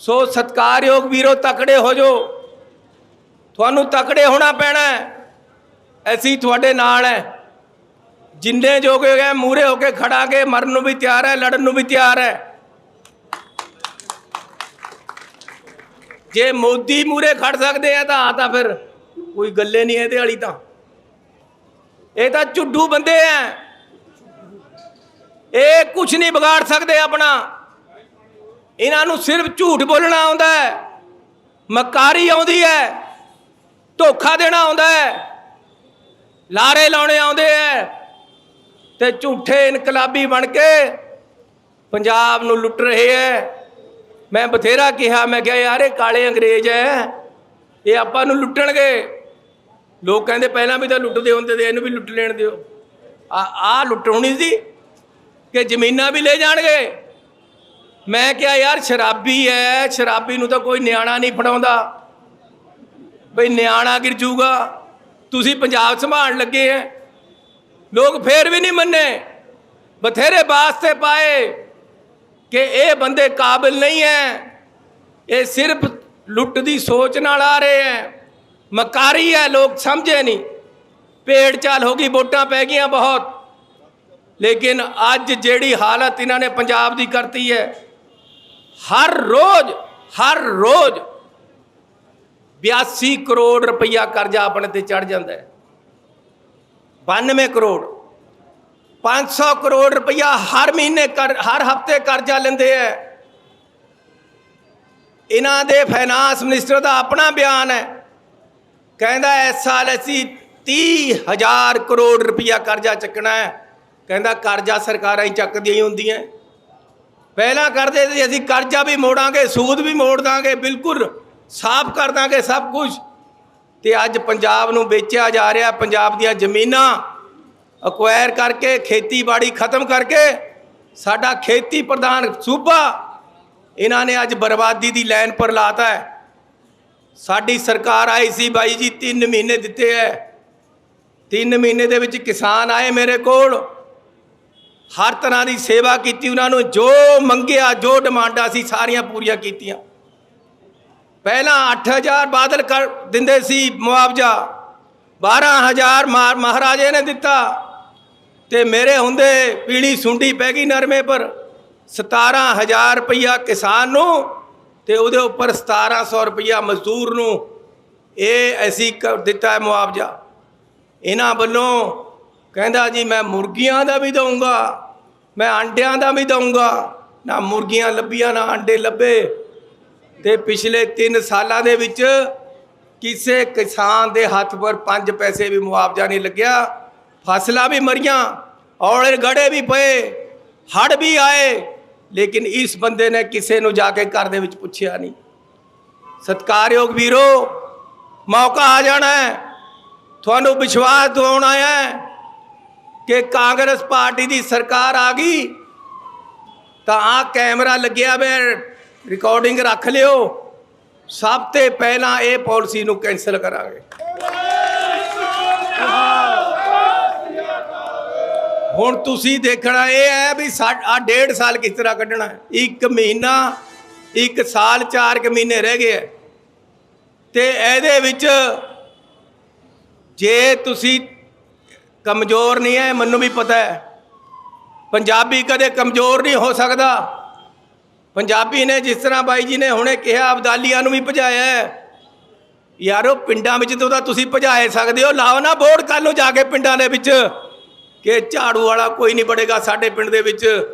ਸੋ ਸਤਕਾਰਯੋਗ ਵੀਰੋ, ਤਕੜੇ ਹੋ ਜੋ ਤੁਹਾਨੂੰ ਤਕੜੇ ਹੋਣਾ ਪੈਣਾ ਹੈ। ਅਸੀਂ ਤੁਹਾਡੇ ਨਾਲ ਹੈ। ਜਿੰਨੇ ਜੋਗੇ ਗਏ ਮੂਰੇ ਹੋ ਕੇ ਖੜਾਂਗੇ, ਮਰਨ ਨੂੰ ਵੀ ਤਿਆਰ ਹੈ, ਲੜਨ ਨੂੰ ਵੀ ਤਿਆਰ ਹੈ। ਜੇ ਮੋਦੀ ਮੂਰੇ ਖੜ ਸਕਦੇ ਆ, ਤਾਂ ਆ ਤਾਂ ਫਿਰ ਕੋਈ ਗੱਲੇ ਨਹੀਂ ਇਹਦੇ ਵਾਲੀ ਤਾਂ। ਇਹ ਤਾਂ ਝੁੱਡੂ ਬੰਦੇ ਆ। ਇਹ ਕੁਝ ਨਹੀਂ ਵਿਗਾੜ ਸਕਦੇ ਆਪਣਾ। ਇਹਨਾਂ ਨੂੰ ਸਿਰਫ ਝੂਠ ਬੋਲਣਾ ਆਉਂਦਾ ਹੈ। ਮਕਾਰੀ ਆਉਂਦੀ ਹੈ। ਧੋਖਾ ਦੇਣਾ ਆਉਂਦਾ ਹੈ। ਲਾਰੇ ਲਾਉਣੇ ਆਉਂਦੇ ਐ ਤੇ ਝੂਠੇ ਇਨਕਲਾਬੀ ਬਣ ਕੇ ਪੰਜਾਬ ਨੂੰ ਲੁੱਟ ਰਹੇ ਐ ਮੈਂ ਬਥੇਰਾ ਕਿਹਾ, ਮੈਂ ਕਿਹਾ, ਯਾਰ, ਇਹ ਕਾਲੇ ਅੰਗਰੇਜ਼ ਐ ਇਹ ਆਪਾਂ ਨੂੰ ਲੁੱਟਣਗੇ। ਲੋਕ ਕਹਿੰਦੇ, ਪਹਿਲਾਂ ਵੀ ਤਾਂ ਲੁੱਟਦੇ ਹੁੰਦੇ ਤੇ ਇਹਨੂੰ ਵੀ ਲੁੱਟ ਲੈਣ ਦਿਓ। ਆ ਆ ਲੁੱਟਣੀ ਸੀ ਕਿ ਜ਼ਮੀਨਾਂ ਵੀ ਲੈ ਜਾਣਗੇ। ਮੈਂ ਕਿਹਾ, ਯਾਰ, ਸ਼ਰਾਬੀ ਐ, ਸ਼ਰਾਬੀ ਨੂੰ ਤਾਂ ਕੋਈ ਨਿਆਣਾ ਨਹੀਂ ਫੜਾਉਂਦਾ। ਬਈ ਨਿਆਣਾ ਗਿਰ ਜੂਗਾ। ਤੁਸੀਂ ਪੰਜਾਬ ਸੰਭਾਲਣ ਲੱਗੇ ਐ। ਲੋਕ ਫੇਰ ਵੀ ਨਹੀਂ ਮੰਨੇ। ਬਥੇਰੇ ਵਾਸਤੇ ਪਾਏ ਕਿ ਇਹ ਬੰਦੇ ਕਾਬਿਲ ਨਹੀਂ ਐ। ਇਹ ਸਿਰਫ ਲੁੱਟ ਦੀ ਸੋਚ ਨਾਲ ਆ ਰਹੇ ਐ। ਮਕਾਰੀ ਐ, ਲੋਕ ਸਮਝੇ ਨਹੀਂ। ਪੇੜ ਚਾਲ ਹੋ ਗਈ, ਵੋਟਾਂ ਪੈ ਗਈਆਂ ਬਹੁਤ। ਲੇਕਿਨ ਅੱਜ ਜਿਹੜੀ ਹਾਲਤ ਇਹਨਾਂ ਨੇ ਪੰਜਾਬ ਦੀ ਕਰਤੀ ਹੈ ਹਰ ਰੋਜ਼ ਹਰ ਰੋਜ਼ 82 ਕਰੋੜ ਰੁਪਈਆ ਕਰਜ਼ਾ ਆਪਣੇ ਤੇ ਚੜ ਜਾਂਦਾ ਹੈ। 92 ਕਰੋੜ 500 ਕਰੋੜ ਰੁਪਈਆ ਹਰ ਮਹੀਨੇ ਕਰ, ਹਰ ਹਫ਼ਤੇ ਕਰਜ਼ਾ ਲੈਂਦੇ ਐ ਇਹਨਾਂ ਦੇ ਫਾਈਨਾਂਸ ਮਿਨਿਸਟਰ ਦਾ ਆਪਣਾ ਬਿਆਨ ਹੈ। ਕਹਿੰਦਾ ਇਸ ਸਾਲ ਅਸੀਂ 30000 ਕਰੋੜ ਰੁਪਈਆ ਕਰਜ਼ਾ ਚੱਕਣਾ ਹੈ। ਕਹਿੰਦਾ ਕਰਜ਼ਾ ਸਰਕਾਰਾਂ ਹੀ ਚੱਕਦੀਆਂ ਹੀ ਹੁੰਦੀਆਂ ਪਹਿਲਾਂ ਕਰਦੇ ਸੀ, ਅਸੀਂ ਕਰਜ਼ਾ ਵੀ ਮੋੜਾਂਗੇ, ਸੂਦ ਵੀ ਮੋੜ ਦਾਂਗੇ, ਬਿਲਕੁਲ ਸਾਫ਼ ਕਰ ਦਾਂਗੇ ਸਭ ਕੁਝ ਤੇ ਅੱਜ ਪੰਜਾਬ ਨੂੰ ਵੇਚਿਆ ਜਾ ਰਿਹਾ, ਪੰਜਾਬ ਦੀਆਂ ਜ਼ਮੀਨਾਂ ਅਕਵਾਇਰ ਕਰਕੇ, ਖੇਤੀਬਾੜੀ ਖਤਮ ਕਰਕੇ, ਸਾਡਾ ਖੇਤੀ ਪ੍ਰਧਾਨ ਸੂਬਾ, ਇਹਨਾਂ ਨੇ ਅੱਜ ਬਰਬਾਦੀ ਦੀ ਲਾਈਨ ਪਰ ਲਾਤਾ ਹੈ। ਸਾਡੀ ਸਰਕਾਰ ਆਈ ਸੀ ਬਾਈ ਜੀ 3 ਮਹੀਨੇ ਦਿੱਤੇ ਐ 3 ਮਹੀਨੇ ਦੇ ਵਿੱਚ ਕਿਸਾਨ ਆਏ ਮੇਰੇ ਕੋਲ। ਹਰ ਤਰ੍ਹਾਂ ਦੀ ਸੇਵਾ ਕੀਤੀ, ਉਹਨਾਂ ਨੂੰ ਜੋ ਮੰਗਿਆ, ਜੋ ਡਿਮਾਂਡਾਂ ਸੀ, ਸਾਰੀਆਂ ਪੂਰੀਆਂ ਕੀਤੀਆਂ। ਪਹਿਲਾਂ 8000 ਬਾਦਲ ਕਰ ਦਿੰਦੇ ਸੀ ਮੁਆਵਜ਼ਾ 12000 ਮਾਰ ਮਹਾਰਾਜੇ ਨੇ ਦਿੱਤਾ। ਤੇ ਮੇਰੇ ਹੁੰਦੇ ਪੀਲੀ ਸੁੰਡੀ ਪੈ ਗਈ ਨਰਮੇ ਪਰ 17000 ਰੁਪਈਆ ਕਿਸਾਨ ਨੂੰ ਤੇ ਉਹਦੇ ਉੱਪਰ 1700 ਰੁਪਈਆ ਮਜ਼ਦੂਰ ਨੂੰ ਇਹ ਅਸੀਂ ਕਰ ਦਿੱਤਾ ਹੈ ਮੁਆਵਜ਼ਾ। ਇਹਨਾਂ ਵੱਲੋਂ ਕਹਿੰਦਾ ਜੀ, ਮੈਂ ਮੁਰਗੀਆਂ ਦਾ ਵੀ ਦਊਂਗਾ, ਮੈਂ ਆਂਡਿਆਂ ਦਾ ਵੀ ਦਊਂਗਾ। ਨਾ ਮੁਰਗੀਆਂ ਲੱਭੀਆਂ, ਨਾ ਆਂਡੇ ਲੱਭੇ। ਤੇ ਪਿਛਲੇ 3 ਸਾਲਾਂ ਦੇ ਵਿੱਚ ਕਿਸੇ ਕਿਸਾਨ ਦੇ ਹੱਥ ਪਰ 5 ਪੈਸੇ ਵੀ ਮੁਆਵਜ਼ਾ ਨਹੀਂ ਲੱਗਿਆ। ਫਸਲਾਂ ਵੀ ਮਰੀਆਂ, ਔਲੇ ਗੜੇ ਵੀ ਪਏ ਹੜ ਵੀ ਆਏ। ਲੇਕਿਨ ਇਸ ਬੰਦੇ ਨੇ ਕਿਸੇ ਨੂੰ ਜਾ ਕੇ ਘਰ ਦੇ ਵਿੱਚ ਪੁੱਛਿਆ ਨਹੀਂ। ਸਤਕਾਰਯੋਗ ਵੀਰੋ, ਮੌਕਾ ਆ ਜਾਣਾ ਹੈ। ਤੁਹਾਨੂੰ ਵਿਸ਼ਵਾਸ ਦਿਵਾਉਣਾ ਹੈ। ਕਿ ਕਾਂਗਰਸ ਪਾਰਟੀ ਦੀ ਸਰਕਾਰ ਆ ਗਈ, ਤਾਂ ਆ ਕੈਮਰਾ ਲੱਗਿਆ ਵੇ ਰਿਕਾਰਡਿੰਗ ਰੱਖ ਲਿਓ। ਸਭ ਤੋਂ ਪਹਿਲਾਂ ਇਹ ਪਾਲਿਸੀ ਨੂੰ ਕੈਨਸਲ ਕਰਾਂਗੇ। ਹੁਣ ਤੁਸੀਂ ਦੇਖਣਾ ਇਹ ਹੈ ਵੀ ਆ ਡੇਢ ਸਾਲ ਕਿਸ ਤਰ੍ਹਾਂ ਕੱਢਣਾ ਹੈ? ਇੱਕ ਮਹੀਨਾ, ਇੱਕ ਸਾਲ, ਚਾਰ ਕੁ ਮਹੀਨੇ ਰਹਿ ਗਏ ਹੈ। ਤੇ ਇਹਦੇ ਵਿੱਚ ਜੇ ਤੁਸੀਂ ਕਮਜ਼ੋਰ ਨਹੀਂ ਹੈ, ਮੈਨੂੰ ਵੀ ਪਤਾ ਹੈ। ਪੰਜਾਬੀ ਕਦੇ ਕਮਜ਼ੋਰ ਨਹੀਂ ਹੋ ਸਕਦਾ। ਪੰਜਾਬੀ ਨੇ ਜਿਸ ਤਰ੍ਹਾਂ ਬਾਈ ਜੀ ਨੇ ਹੁਣੇ ਕਿਹਾ, ਅਬਦਾਲੀਆਂ ਨੂੰ ਵੀ ਭਜਾਇਆ ਹੈ। ਯਾਰੋ, ਪਿੰਡਾਂ ਵਿੱਚ ਤਾਂ ਉਹਦਾ ਤੁਸੀਂ ਭਜਾਏ ਸਕਦੇ ਹੋ। ਲਾਓ ਨਾ ਬੋਰਡ ਕੱਲ ਨੂੰ ਜਾ ਕੇ ਪਿੰਡਾਂ ਦੇ ਵਿੱਚ। ਕਿ ਝਾੜੂ ਵਾਲਾ ਕੋਈ ਨਹੀਂ ਬੜੇਗਾ ਸਾਡੇ ਪਿੰਡ ਦੇ ਵਿੱਚ।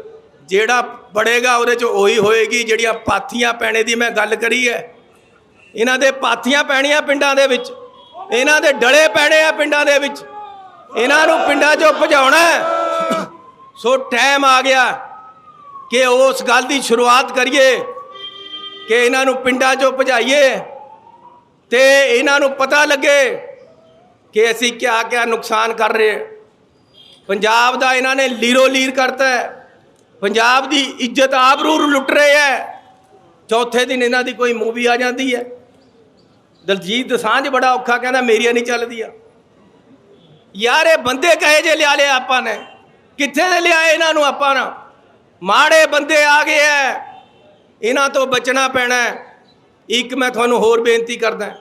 ਜਿਹੜਾ ਬੜੇਗਾ ਉਹਦੇ 'ਚ ਉਹੀ ਹੋਏਗੀ। ਜਿਹੜੀਆਂ ਪਾਥੀਆਂ ਪੈਣੇ ਦੀ ਮੈਂ ਗੱਲ ਕਰੀ ਹੈ। ਇਹਨਾਂ ਦੇ ਪਾਥੀਆਂ ਪੈਣੀਆਂ ਪਿੰਡਾਂ ਦੇ ਵਿੱਚ। ਇਹਨਾਂ ਦੇ ਡਲੇ ਪੈਣੇ ਆ ਪਿੰਡਾਂ ਦੇ ਵਿੱਚ। ਇਹਨਾਂ ਨੂੰ ਪਿੰਡਾਂ 'ਚੋਂ ਭਜਾਉਣਾ ਸੋ ਟਾਈਮ ਆ ਗਿਆ ਕਿ ਉਸ ਗੱਲ ਦੀ ਸ਼ੁਰੂਆਤ ਕਰੀਏ, ਕਿ ਇਹਨਾਂ ਨੂੰ ਪਿੰਡਾਂ 'ਚੋਂ ਭਜਾਈਏ। ਤੇ ਇਹਨਾਂ ਨੂੰ ਪਤਾ ਲੱਗੇ ਕਿ ਅਸੀਂ ਕਿਆ ਕਿਆ ਨੁਕਸਾਨ ਕਰ ਰਹੇ ਪੰਜਾਬ ਦਾ ਇਹਨਾਂ ਨੇ ਲੀਰੋ ਲੀਰ ਕਰਤਾ ਹੈ। ਪੰਜਾਬ ਦੀ ਇੱਜ਼ਤ ਆਬਰੂ ਲੁੱਟ ਰਹੇ ਹੈ। ਚੌਥੇ ਦਿਨ ਇਹਨਾਂ ਦੀ ਕੋਈ ਮੂਵੀ ਆ ਜਾਂਦੀ ਹੈ। ਦਲਜੀਤ ਦਸਾਂਝ ਬੜਾ ਔਖਾ ਕਹਿੰਦਾ, ਮੇਰੀਆਂ ਨਹੀਂ ਚੱਲਦੀਆਂ। ਯਾਰ ਇਹ ਬੰਦੇ ਕਹੇ ਜੇ ਲਿਆ ਲਿਆ ਆਪਾਂ ਨੇ? ਕਿੱਥੇ ਦੇ ਲਿਆਏ ਇਹਨਾਂ ਨੂੰ ਆਪਾਂ ਨਾ? ਮਾੜੇ ਬੰਦੇ ਆ ਗਏ ਐ। ਇਹਨਾਂ ਤੋਂ ਬਚਣਾ ਪੈਣਾ ਇੱਕ ਮੈਂ ਤੁਹਾਨੂੰ ਹੋਰ ਬੇਨਤੀ ਕਰਦਾ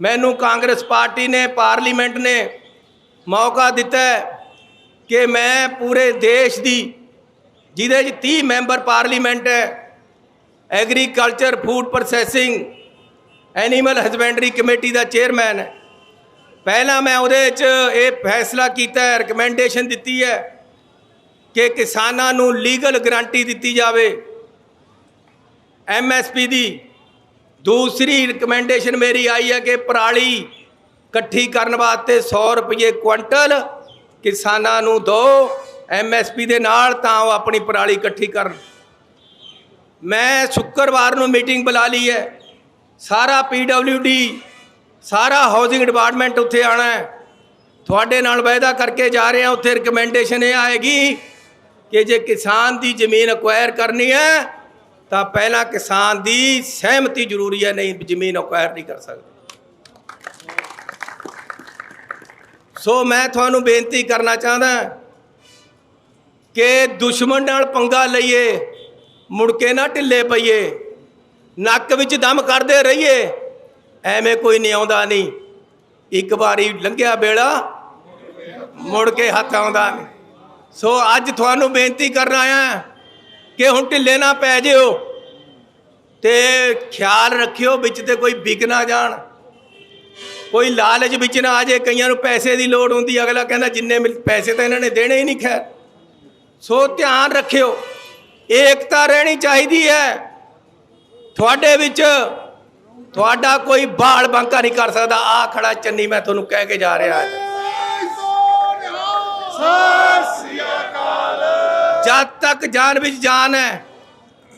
ਮੈਨੂੰ ਕਾਂਗਰਸ ਪਾਰਟੀ ਨੇ, ਪਾਰਲੀਮੈਂਟ ਨੇ ਮੌਕਾ ਦਿੱਤਾ ਕਿ ਮੈਂ ਪੂਰੇ ਦੇਸ਼ ਦੀ, ਜਿਹਦੇ 'ਚ 30 ਮੈਂਬਰ ਪਾਰਲੀਮੈਂਟ ਹੈ agriculture, food processing, animal husbandry committee ਦਾ ਚੇਅਰਮੈਨ ਹੈ ਪਹਿਲਾਂ ਮੈਂ ਉਹਦੇ 'ਚ ਇਹ ਫੈਸਲਾ ਕੀਤਾ ਹੈ ਰეკਮੈਂਡੇਸ਼ਨ ਦਿੱਤੀ ਹੈ ਕਿ ਕਿਸਾਨਾਂ ਨੂੰ ਲੀਗਲ ਗਰੰਟੀ ਦਿੱਤੀ ਜਾਵੇ। ਐਮਐਸਪੀ ਦੀ ਦੂਸਰੀ ਰეკਮੈਂਡੇਸ਼ਨ ਮੇਰੀ ਆਈ ਹੈ ਕਿ ਪਰਾਲੀ ਇਕੱਠੀ ਕਰਨ ਵਾਸਤੇ 100 ਰੁਪਏ ਕੁਇੰਟਲ ਕਿਸਾਨਾਂ ਨੂੰ ਦਿਓ ਐਮਐਸਪੀ ਦੇ ਨਾਲ ਤਾਂ ਉਹ ਆਪਣੀ ਪਰਾਲੀ ਇਕੱਠੀ ਕਰਨ। ਮੈਂ ਸ਼ੁੱਕਰਵਾਰ ਨੂੰ ਮੀਟਿੰਗ ਬੁਲਾ ਲਈ ਹੈ। ਸਾਰਾ ਪੀਡਬਲਯੂਡੀ ਸਾਰਾ ਹਾਊਸਿੰਗ ਡਿਪਾਰਟਮੈਂਟ ਉੱਥੇ ਆਣਾ ਹੈ। ਤੁਹਾਡੇ ਨਾਲ ਵਾਅਦਾ ਕਰਕੇ ਜਾ ਰਹੇ ਹਾਂ। ਉੱਥੇ ਰეკਮੈਂਡੇਸ਼ਨ ਇਹ ਆਏਗੀ ਕਿ ਜੇ ਕਿਸਾਨ ਦੀ ਜ਼ਮੀਨ ਅਕਵਾਇਰ ਕਰਨੀ ਹੈ, ਤਾਂ ਪਹਿਲਾਂ ਕਿਸਾਨ ਦੀ ਸਹਿਮਤੀ ਜ਼ਰੂਰੀ ਹੈ, ਨਹੀਂ ਜ਼ਮੀਨ ਅਕਵਾਇਰ ਨਹੀਂ ਕਰ ਸਕਦਾ। ਸੋ ਮੈਂ ਤੁਹਾਨੂੰ ਬੇਨਤੀ ਕਰਨਾ ਚਾਹੁੰਦਾ ਕਿ ਦੁਸ਼ਮਣ ਨਾਲ ਪੰਗਾ ਲਈਏ, ਮੁੜ ਕੇ ਨਾ ਢਿੱਲੇ ਪਈਏ, ਨੱਕ ਵਿੱਚ ਦਮ ਕਰਦੇ ਰਹੀਏ। ਐਵੇਂ ਕੋਈ ਨਹੀਂ ਆਉਂਦਾ ਨਹੀਂ। ਇੱਕ ਵਾਰੀ ਲੰਘਿਆ ਵੇਲਾ, ਮੁੜ ਕੇ ਹੱਥ ਆਉਂਦਾ ਨਹੀਂ। ਸੋ ਅੱਜ ਤੁਹਾਨੂੰ ਬੇਨਤੀ ਕਰਨ ਆਇਆ ਕਿ ਹੁਣ ਢਿੱਲੇ ਨਾ ਪੈ ਜਿਓ ਤੇ ਖਿਆਲ ਰੱਖਿਓ ਵਿੱਚ ਤੇ ਕੋਈ ਵਿਕ ਨਾ ਜਾਣ। ਕੋਈ ਲਾਲਚ ਵਿੱਚ ਨਾ ਆ ਜੇ, ਕਈਆਂ ਨੂੰ ਪੈਸੇ ਦੀ ਲੋੜ ਹੁੰਦੀ, ਅਗਲਾ ਕਹਿੰਦਾ ਜਿੰਨੇ ਮਿਲ, ਪੈਸੇ ਤਾਂ ਇਹਨਾਂ ਨੇ ਦੇਣੇ ਹੀ ਨਹੀਂ, ਖੈਰ। ਸੋ ਧਿਆਨ ਰੱਖਿਓ, ਏਕਤਾ ਰਹਿਣੀ ਚਾਹੀਦੀ ਹੈ। ਤੁਹਾਡੇ ਵਿੱਚ ਤੁਹਾਡਾ ਕੋਈ ਬਾਲ ਬਾਂਕਾ ਨਹੀਂ ਕਰ ਸਕਦਾ। ਆ ਖੜਾ ਚੰਨੀ, ਮੈਂ ਤੁਹਾਨੂੰ ਕਹਿ ਕੇ ਜਾ ਰਿਹਾ। ਜਦ ਤੱਕ ਜਾਨ ਵਿੱਚ ਜਾਨ ਹੈ,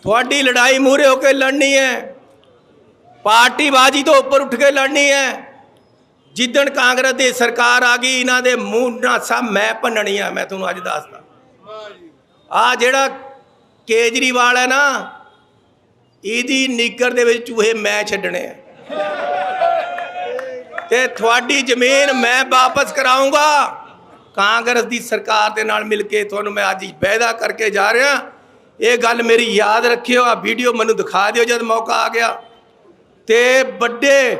ਤੁਹਾਡੀ ਲੜਾਈ ਮੂਰੇ ਹੋ ਕੇ ਲੜਨੀ ਹੈ। ਪਾਰਟੀਬਾਜ਼ੀ ਤੋਂ ਉੱਪਰ ਉੱਠ ਕੇ ਲੜਨੀ ਹੈ। ਜਿੱਦਣ ਕਾਂਗਰਸ ਦੀ ਸਰਕਾਰ ਆ ਗਈ, ਇਹਨਾਂ ਦੇ ਮੂੰਹ ਨਾ ਸਭ ਮੈਂ ਭੰਨਣੀ ਆ, ਮੈਂ ਤੁਹਾਨੂੰ ਅੱਜ ਦੱਸਦਾ। ਆ ਜਿਹੜਾ ਕੇਜਰੀਵਾਲ ਹੈ ਨਾ ਇਹਦੀ ਨਿੱਕਰ ਦੇ ਵਿੱਚ ਚੂਹੇ ਮੈਂ ਛੱਡਣੇ ਆ। ਤੇ ਤੁਹਾਡੀ ਜ਼ਮੀਨ ਮੈਂ ਵਾਪਸ ਕਰਾਉਂਗਾ ਕਾਂਗਰਸ ਦੀ ਸਰਕਾਰ ਦੇ ਨਾਲ ਮਿਲ ਕੇ ਤੁਹਾਨੂੰ ਮੈਂ ਅੱਜ ਹੀ ਵਾਅਦਾ ਕਰਕੇ ਜਾ ਰਿਹਾ। ਇਹ ਗੱਲ ਮੇਰੀ ਯਾਦ ਰੱਖਿਓ ਆ ਵੀਡੀਓ ਮੈਨੂੰ ਦਿਖਾ ਦਿਓ ਜਦ ਮੌਕਾ ਆ ਗਿਆ। ਤੇ ਵੱਡੇ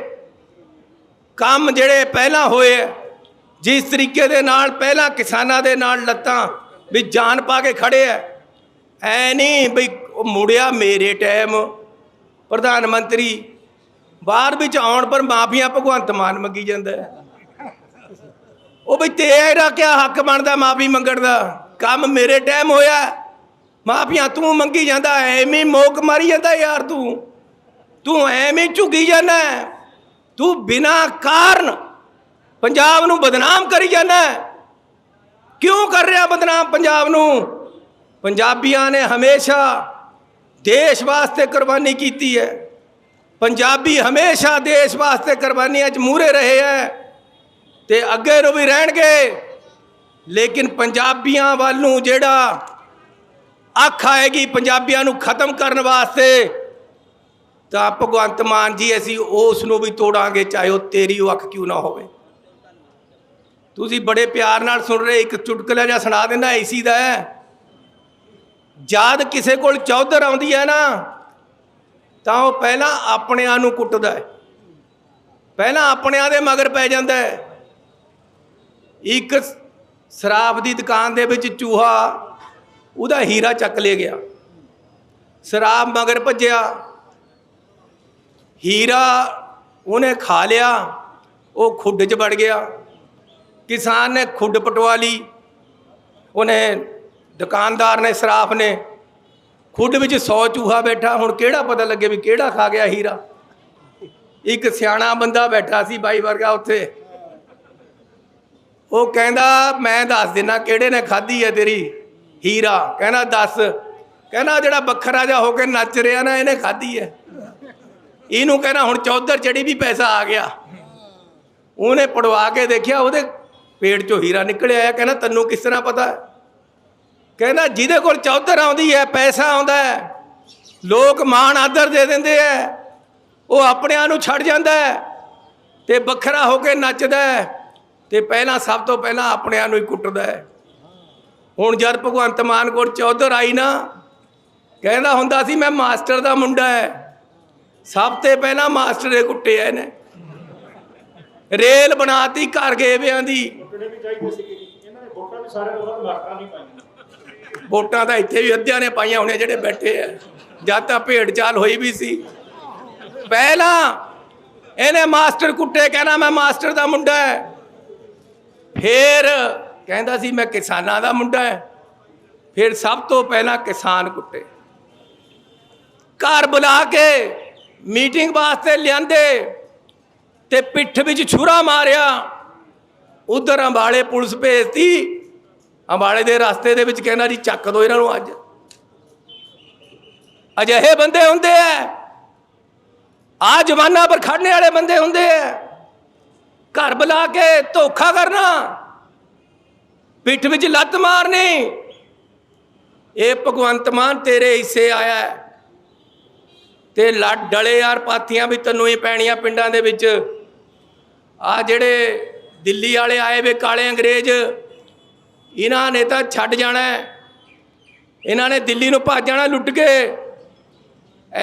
ਕੰਮ ਜਿਹੜੇ ਪਹਿਲਾਂ ਹੋਏ ਆ, ਜਿਸ ਤਰੀਕੇ ਦੇ ਨਾਲ ਪਹਿਲਾਂ ਕਿਸਾਨਾਂ ਦੇ ਨਾਲ ਲੱਤਾਂ ਵੀ ਜਾਨ ਪਾ ਕੇ ਖੜੇ ਐ ਐ ਨਹੀਂ ਬਈ ਉਹ ਮੁੜਿਆ ਮੇਰੇ ਟਾਈਮ ਪ੍ਰਧਾਨ ਮੰਤਰੀ ਬਾਹਰ ਵਿੱਚ ਆਉਣ ਪਰ ਮਾਫੀਆਂ ਭਗਵੰਤ ਮਾਨ ਮੰਗੀ ਜਾਂਦਾ ਉਹ ਬਈ ਤੇਰਾ ਕਿਆ ਹੱਕ ਬਣਦਾ ਮਾਫੀ ਮੰਗਣ ਦਾ? ਕੰਮ ਮੇਰੇ ਟਾਈਮ ਹੋਇਆ ਮਾਫੀਆਂ ਤੂੰ ਮੰਗੀ ਜਾਂਦਾ, ਐਵੇਂ ਹੀ ਮੋਕ ਮਾਰੀ ਜਾਂਦਾ ਯਾਰ ਤੂੰ। ਤੂੰ ਐਵੇਂ ਹੀ ਝੁਕੀ ਜਾਂਦਾ ਤੂੰ ਬਿਨਾ ਕਾਰਨ ਪੰਜਾਬ ਨੂੰ ਬਦਨਾਮ ਕਰੀ ਜਾਂਦਾ ਕਿਉਂ ਕਰ ਰਿਹਾ ਬਦਨਾਮ ਪੰਜਾਬ ਨੂੰ? ਪੰਜਾਬੀਆਂ ਨੇ ਹਮੇਸ਼ਾ ਦੇਸ਼ ਵਾਸਤੇ ਕੁਰਬਾਨੀ ਕੀਤੀ ਹੈ। ਪੰਜਾਬੀ ਹਮੇਸ਼ਾ ਦੇਸ਼ ਵਾਸਤੇ ਕੁਰਬਾਨੀਆਂ 'ਚ ਮੂਰੇ ਰਹੇ ਹੈ ਤੇ ਅੱਗੇ ਨੂੰ ਵੀ ਰਹਿਣਗੇ। ਲੇਕਿਨ ਪੰਜਾਬੀਆਂ ਵੱਲ ਨੂੰ ਜਿਹੜਾ ਅੱਖ ਆਏਗੀ ਪੰਜਾਬੀਆਂ ਨੂੰ ਖਤਮ ਕਰਨ ਵਾਸਤੇ, ਤਾਂ ਭਗਵੰਤ ਮਾਨ ਜੀ ਅਸੀਂ ਉਸ ਨੂੰ ਵੀ ਤੋੜਾਂਗੇ, ਚਾਹੇ ਉਹ ਤੇਰੀ ਉਹ ਅੱਖ ਕਿਉਂ ਨਾ ਹੋਵੇ। ਤੁਸੀਂ ਬੜੇ ਪਿਆਰ ਨਾਲ ਸੁਣ ਰਹੇ, ਇੱਕ ਚੁਟਕਲਾ ਜਿਹਾ ਸੁਣਾ ਦਿੰਦਾ, ਏਸੀ ਦਾ ਹੈ। ਜਦ ਕਿਸੇ ਕੋਲ ਚੌਧਰ ਆਉਂਦੀ ਹੈ ਨਾ, ਤਾਂ ਉਹ ਪਹਿਲਾਂ ਆਪਣਿਆਂ ਨੂੰ ਕੁੱਟਦਾ ਹੈ। ਪਹਿਲਾਂ ਆਪਣਿਆਂ ਦੇ ਮਗਰ ਪੈ ਜਾਂਦਾ ਹੈ। ਇੱਕ ਸ਼ਰਾਬ ਦੀ ਦੁਕਾਨ ਦੇ ਵਿੱਚ ਚੂਹਾ, ਉਹਦਾ ਹੀਰਾ ਚੱਕ ਲੈ ਗਿਆ। ਸ਼ਰਾਬ ਮਗਰ ਭੱਜਿਆ। ਹੀਰਾ ਉਹਨੇ ਖਾ ਲਿਆ, ਉਹ ਖੁੱਡ 'ਚ ਵੜ ਗਿਆ। ਕਿਸਾਨ ਨੇ ਖੁੱਡ ਪਟਵਾ ਲਈ। ਉਹਨੇ ਦੁਕਾਨਦਾਰ ਨੇ, ਸਰਾਫ ਨੇ, ਖੁੱਡ ਵਿੱਚ 100 ਚੂਹਾ ਬੈਠਾ, ਹੁਣ ਕਿਹੜਾ ਪਤਾ ਲੱਗੇ ਵੀ ਕਿਹੜਾ ਖਾ ਗਿਆ ਹੀਰਾ। ਇੱਕ ਸਿਆਣਾ ਬੰਦਾ ਬੈਠਾ ਸੀ ਬਾਈ ਵਰਗਾ ਉੱਥੇ। ਉਹ ਕਹਿੰਦਾ, ਮੈਂ ਦੱਸ ਦਿਨਾ ਕਿਹੜੇ ਨੇ ਖਾਧੀ ਹੈ ਤੇਰੀ ਹੀਰਾ? ਕਹਿੰਦਾ, ਦੱਸ। ਕਹਿੰਦਾ ਜਿਹੜਾ ਬੱਖਰਾ ਜਾ ਹੋ ਕੇ ਨੱਚ ਰਿਹਾ ਨਾ, ਇਹਨੇ ਖਾਧੀ ਹੈ ਇਹਨੂੰ ਕਹਿੰਦਾ, ਹੁਣ ਚੌਧਰ ਚੜੀ ਵੀ ਪੈਸਾ ਆ ਗਿਆ। ਉਹਨੇ ਪੜਵਾ ਕੇ ਦੇਖਿਆ, ਉਹਦੇ ਪੇਟ ਚੋਂ ਹੀਰਾ ਨਿਕਲਿਆ ਆ। ਕਹਿੰਦਾ, ਤੈਨੂੰ ਕਿਸ ਤਰ੍ਹਾਂ ਪਤਾ? ਕਹਿੰਦਾ ਜਿਹਦੇ ਕੋਲ ਚੌਧਰ ਆਉਂਦੀ ਹੈ, ਪੈਸਾ ਆਉਂਦਾ ਹੈ, ਲੋਕ ਮਾਣ ਆਦਰ ਦੇ ਦਿੰਦੇ ਐ ਉਹ ਆਪਣਿਆਂ ਨੂੰ ਛੱਡ ਜਾਂਦਾ ਹੈ ਤੇ ਵੱਖਰਾ ਹੋ ਕੇ ਨੱਚਦਾ ਹੈ ਤੇ ਪਹਿਲਾਂ ਸਭ ਤੋਂ ਪਹਿਲਾਂ ਆਪਣਿਆਂ ਨੂੰ ਹੀ ਕੁੱਟਦਾ ਹੁਣ ਜਦ ਭਗਵੰਤ ਮਾਨ ਕੋਲ ਚੌਧਰ ਆਈ ਨਾ, ਕਹਿੰਦਾ ਹੁੰਦਾ ਸੀ, ਮੈਂ ਮਾਸਟਰ ਦਾ ਮੁੰਡਾ ਹੈ। ਸਭ ਤੋਂ ਪਹਿਲਾਂ ਮਾਸਟਰ ਦੇ ਕੁੱਟਿਆ ਇਹਨੇ। ਰੇਲ ਬਣਾਤੀ ਘਰ ਗਏ ਵਿਆਂ ਦੀ ਇਹਨਾਂ ਨੇ ਵੋਟਾਂ ਵੀ ਸਾਰੇ ਲੋਕਾਂ ਨੂੰ ਮਾਰਕਾਂ ਨਹੀਂ ਪਾਈਆਂ। ਵੋਟਾਂ ਤਾਂ ਇੱਥੇ ਵੀ ਅੱਧਿਆਂ ਨੇ ਪਾਈਆਂ ਹੋਣੇ ਜਿਹੜੇ ਬੈਠੇ ਆ। ਜਦ ਤਾਂ ਭੇਡ ਚਾਲ ਹੋਈ ਵੀ ਸੀ। ਪਹਿਲਾਂ ਇਹਨੇ ਮਾਸਟਰ ਕੁੱਟੇ, ਕਹਿੰਦਾ ਮੈਂ ਮਾਸਟਰ ਦਾ ਮੁੰਡਾ ਹੈ ਫੇਰ ਕਹਿੰਦਾ ਸੀ, ਮੈਂ ਕਿਸਾਨਾਂ ਦਾ ਮੁੰਡਾ ਹੈ ਫਿਰ ਸਭ ਤੋਂ ਪਹਿਲਾਂ ਕਿਸਾਨ ਕੁੱਟੇ। ਘਰ ਬੁਲਾ ਕੇ ਮੀਟਿੰਗ ਵਾਸਤੇ ਲਿਆਂਦੇ ਤੇ ਪਿੱਠ ਵਿੱਚ ਛੁਰਾ ਮਾਰਿਆ। ਉਧਰ ਅੰਬਾਲੇ ਪੁਲਿਸ ਭੇਜਤੀ। ਅੰਬਾਲੇ ਦੇ ਰਸਤੇ ਦੇ ਵਿੱਚ ਕਹਿੰਦਾ ਜੀ ਚੱਕ ਦੋ ਇਹਨਾਂ ਨੂੰ ਅੱਜ। ਅਜਿਹੇ ਬੰਦੇ ਹੁੰਦੇ ਆ ਆ ਜਵਾਨਾਂ ਪਰ ਖੜਨੇ ਵਾਲੇ ਬੰਦੇ ਹੁੰਦੇ ਆ ਘਰ ਬੁਲਾ ਕੇ ਧੋਖਾ ਕਰਨਾ। ਪਿੱਠ ਵਿੱਚ ਲੱਤ ਮਾਰਨੀ। ਇਹ ਭਗਵੰਤ ਮਾਨ ਤੇਰੇ ਹਿੱਸੇ ਆਇਆ ਤੇ ਲੱਡ ਡਲੇ ਯਾਰ ਪਾਥੀਆਂ ਵੀ ਤੈਨੂੰ ਹੀ ਪੈਣੀਆਂ ਪਿੰਡਾਂ ਦੇ ਵਿੱਚ। ਆ ਜਿਹੜੇ ਦਿੱਲੀ ਵਾਲੇ ਆਏ ਵੇ ਕਾਲੇ ਅੰਗਰੇਜ਼। ਇਹਨਾਂ ਨੇ ਤਾਂ ਛੱਡ ਜਾਣਾ ਇਹਨਾਂ ਨੇ ਦਿੱਲੀ ਨੂੰ ਭੱਜ ਜਾਣਾ, ਲੁੱਟ ਕੇ।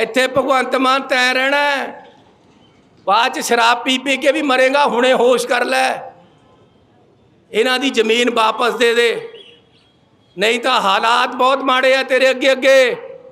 ਇੱਥੇ ਭਗਵੰਤ ਮਾਨ ਤੈਂ ਰਹਿਣਾ ਬਾਅਦ ਚ ਸ਼ਰਾਬ ਪੀ ਪੀ ਕੇ ਵੀ ਮਰੇਗਾ, ਹੁਣੇ ਹੋਸ਼ ਕਰ ਲੈ। ਇਹਨਾਂ ਦੀ ਜ਼ਮੀਨ ਵਾਪਸ ਦੇ ਦੇ। ਨਹੀਂ ਤਾਂ ਹਾਲਾਤ ਬਹੁਤ ਮਾੜੇ ਆ ਤੇਰੇ ਅੱਗੇ ਅੱਗੇ।